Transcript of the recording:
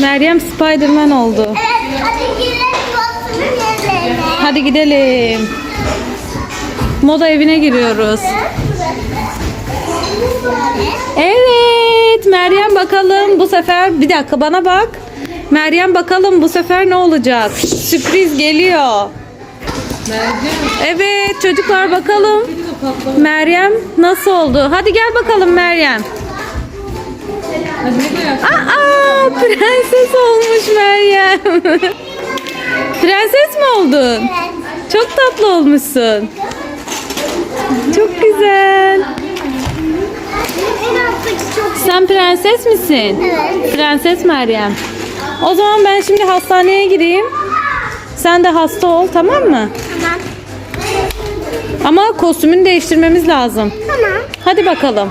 Meryem Spiderman oldu. Evet, hadi girelim kostümün yerlerine. Hadi gidelim. Moda evine giriyoruz. Evet Meryem bakalım bu sefer bir dakika bana bak. Meryem bakalım bu sefer ne olacak? Sürpriz geliyor. Evet çocuklar bakalım. Meryem nasıl oldu? Hadi gel bakalım Meryem. Aa prenses olmuş Meryem. prenses mi oldun? Çok tatlı olmuşsun. Çok güzel. Sen prenses misin? Evet. Prenses Meryem. O zaman ben şimdi hastaneye gideyim. Sen de hasta ol tamam mı? Tamam. Ama kostümünü değiştirmemiz lazım. Tamam. Hadi bakalım.